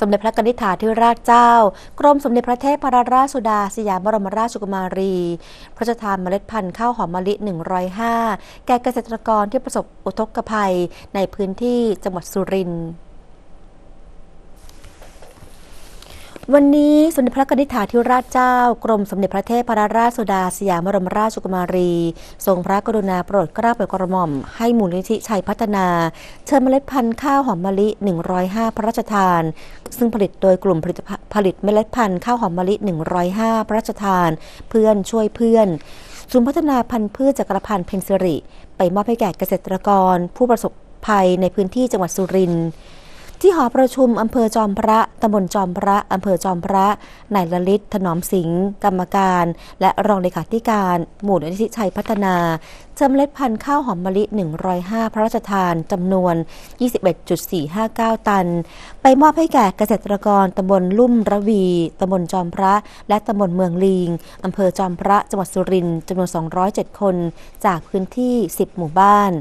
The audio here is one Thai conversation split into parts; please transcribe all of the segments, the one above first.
สมเด็จพระนิธิถาธิราชเจ้า กรมสมเด็จพระเทพรราชสุดาสยามบรมราชกุมารี พระราชทานเมล็ดพันธุ์ข้าวหอมมะลิ 105 แก่เกษตรกรที่ประสบอุทกภัยในพื้นที่จังหวัดสุรินทร์ วันนี้สมเด็จพระนิธิถาธิราชเจ้า กรมสมเด็จพระเทพรราชสุดาสยามบรมราชกุมารี ทรงพระกรุณาโปรดเกล้าโปรดกระหม่อม ให้มูลนิธิชัยพัฒนา เชิญเมล็ดพันธุ์ข้าวหอมมะลิ 105 พระราชทาน ซึ่งผลิตโดยกลุ่มผลิตผลิตเมล็ดพันธุ์ข้าวหอมมะลิ 105 พระราชทาน เพื่อนช่วยเพื่อนศูนย์พัฒนาพันธุ์พืชจักรพันธ์เพนซิริ ไปมอบให้แก่เกษตรกร ผู้ประสบภัยในพื้นที่จังหวัดสุรินทร์ ที่หอประชุมอำเภอจอมพระตำบลจอมพระอำเภอจอมพระนายละลิตถนอมสิงห์กรรมการ และรองเลขาธิการ หมู่นิธิชัยพัฒนาเชิญเล็ดพันธุ์ข้าวหอมมะลิ 105 พระราชทานจำนวน 21.459 ตัน ไปมอบให้แก่เกษตรกรตำบลลุ่มระวีตำบลจอมพระ และตำบลเมืองลีงอำเภอจอมพระจังหวัดสุรินทร์จำนวน 207 คน จากพื้นที่ 10 หมู่บ้าน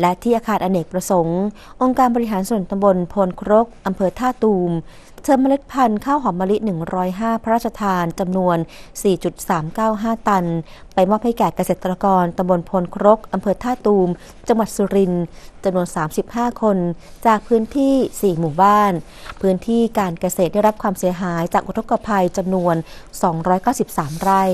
และที่อาคารอเนกประสงค์ องค์การบริหารส่วนตำบลโพนครกอำเภอท่าตูมเชิญเมล็ดพันธุ์ข้าวหอมมะลิ 105 พระราชทานจำนวน 4.395 ตัน ไปมอบให้แก่เกษตรกรตำบลโพนครกอำเภอท่าตูม จังหวัดสุรินทร์จำนวน 35 คน จากพื้นที่ 4 หมู่บ้าน พื้นที่การเกษตรได้รับความเสียหายจากอุทกภัยจำนวน 293 ไร่